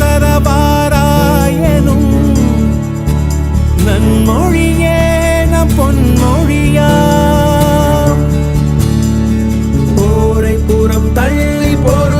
தரவாராயனும். நன்மொழியே நம் பொன்மொழியா. போரை புறம் தள்ளி போரும்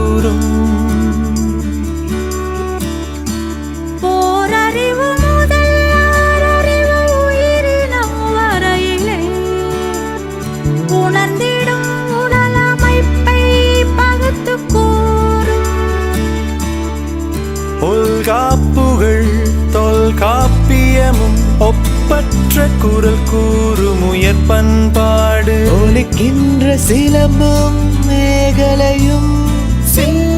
காப்பியமும் ஒப்பற்ற குரல் கூறும் உயர் பண்பாடு. ஒழிக்கின்ற சிலம்பும் மேகலையும் சில